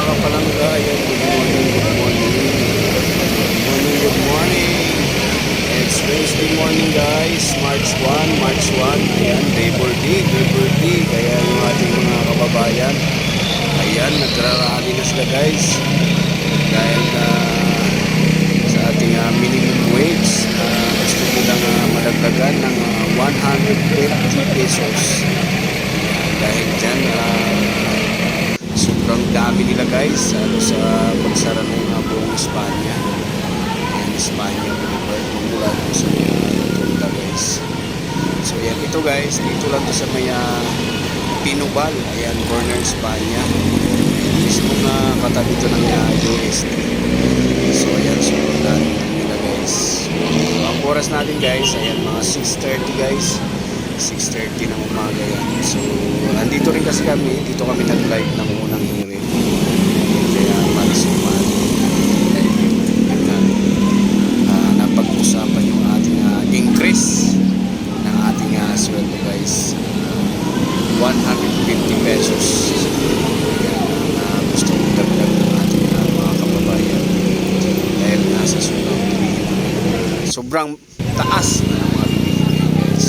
mga kapalangga. Ayan, good morning, good morning. Good morning, good morning. It's Wednesday morning guys, March 1, March 1. Ayan, Labor Day, Labor Day. Kaya yung ating mga kababayan, ayan, nagrarally na sila guys. Dahil na sa ating ah, minimum wage, ah, gusto nilang uh, madagdagan ng ah, 150 pesos. Dahil dyan, ah, sobrang dami nila guys. Ano sa pagsara ng uh, buong Espanya. Ayan, Espanya Boulevard mula dito sa mga tunda guys. So yan ito guys. Dito lang to sa may uh, Pinubal. Ayan corner Espanya. Mismo na katabi to ng uh, so ayan so dami nila guys. So ang oras natin guys ayan mga 6.30 guys 6.30 ng umaga yan. So, andito rin kasi kami, dito kami nag-live ng unang hearing. Kaya malisuman. Eh, yun nga, ah, napag-usapan yung ating ah, increase ng ating uh, sweldo guys. Ah, 150 pesos. Yan ang ah, gusto kong dagdag ng ating ah, mga kababayan. Dahil nga sa sobrang bilihin ng- sobrang taas na ng mga bilihin guys.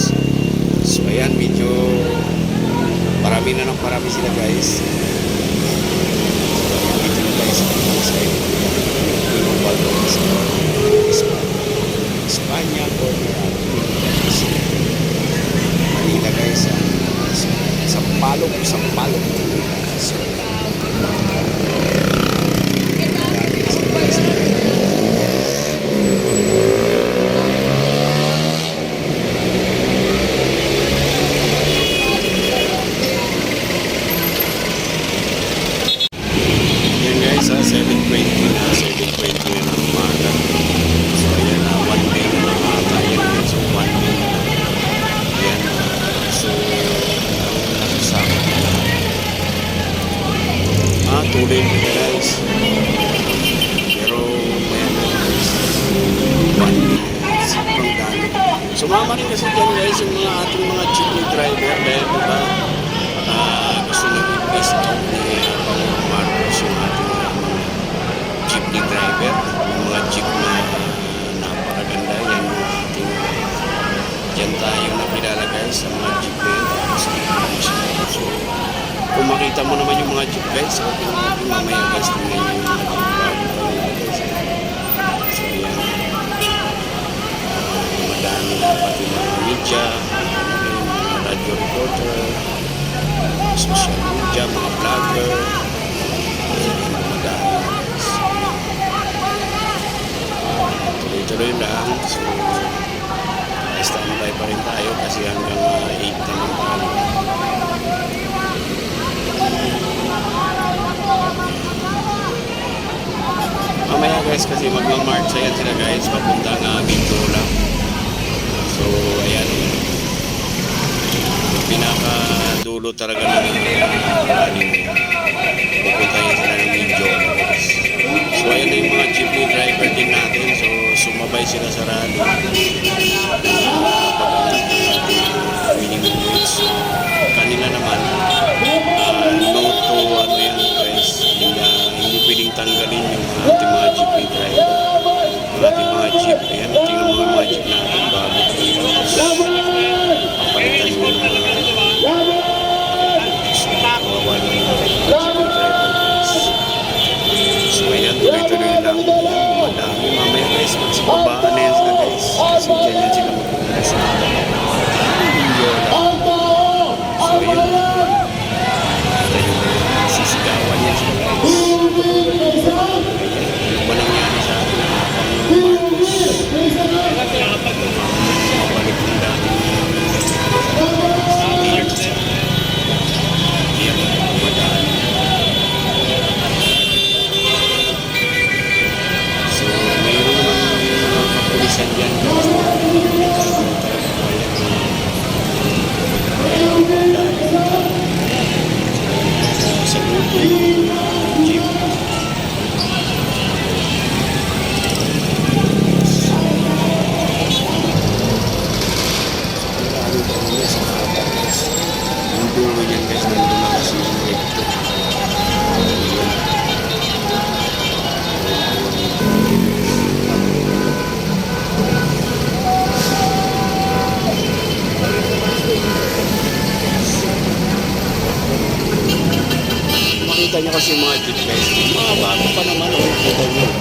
So ayan, medyo marami na ng marami sila guys. Dito na bago sa Espanya. Espanya o Manila guys. Sa, sa, sa palog. So, Tuloy guys. Pero, ayan na guys. 1 day. Sobrang dami. Kasi dyan guys yung mga ating mga jeepney driver dahil diba, ah, gusto nag-invest Tuloy-tuloy lang. So, standby pa rin tayo kasi hanggang uh, 8 naman tayo. Mamaya guys kasi magmamarch ayan sila guys papunta nga Mindoro So ayan yung pinakadulo talaga ng running sumabay sila sa rally. Wage. Kanila naman ah, no to ano tanggalin yung ating mga jeepney driver. Yung ating mga jeep. Ayan tingnan mo yung mga jeep natin kasi mga. Yung mga bago pa naman. Oh, nakita niyo.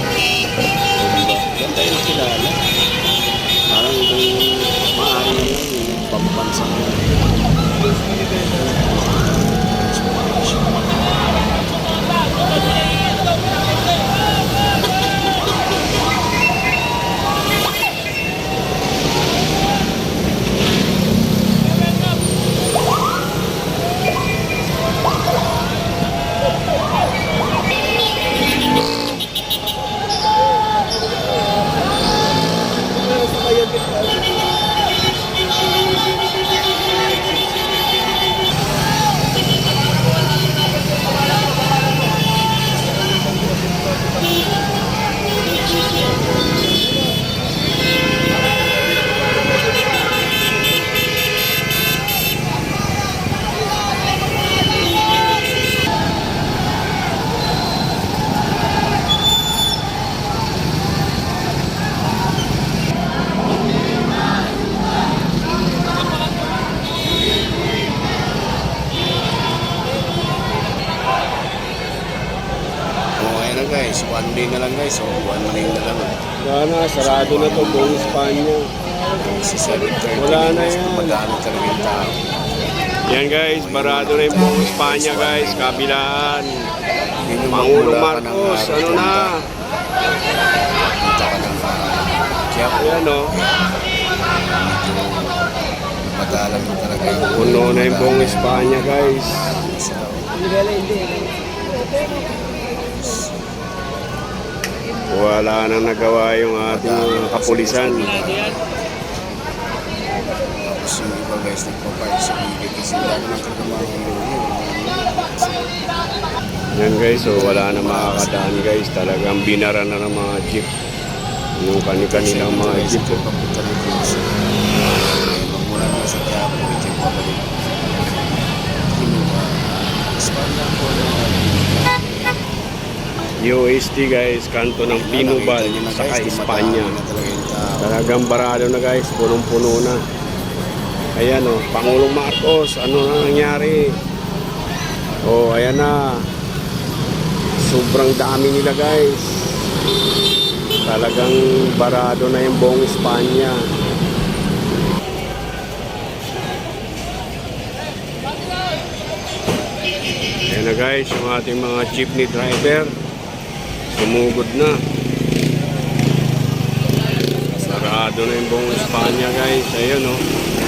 One day na lang guys. Oh, one day na lang. Oh. Sana, sarado na to buong Espanya. Si 7.30 Wala na guys. yan. Kumadami talaga yung tao. Yan guys, barado na yung buong Espanya guys, kabilaan. Yun yung Pangulo ka ng Marcos, araw, ano na? Punta ka ng uh, Quiapo. Ayan o, Madalang na talaga yung puno na yung buong Espanya guys. Oh. Wala nang nagawa yung ating kapulisan. Tapos yung iba guys, nagpapark sa gilid kasi lalo na talaga mga Yan guys, so wala na makakadaan guys. Talagang binara na ng mga jeep. Yung kani-kanilang mga jeep. Papunta ng Quezon. Eh, Magmula na sa Quiapo, yung pabalik. Kinuha. UST guys, kanto ng Pinubal, saka Espanya. Talagang barado na guys, punong-puno na. Ayan o, Pangulong Marcos, ano na nangyari? O, ayan na. Sobrang dami nila guys. Talagang barado na yung buong Espanya. Ayan na guys, yung ating mga jeepney driver. Sumugod na. Sarado na yung buong Espanya guys. Ayun o.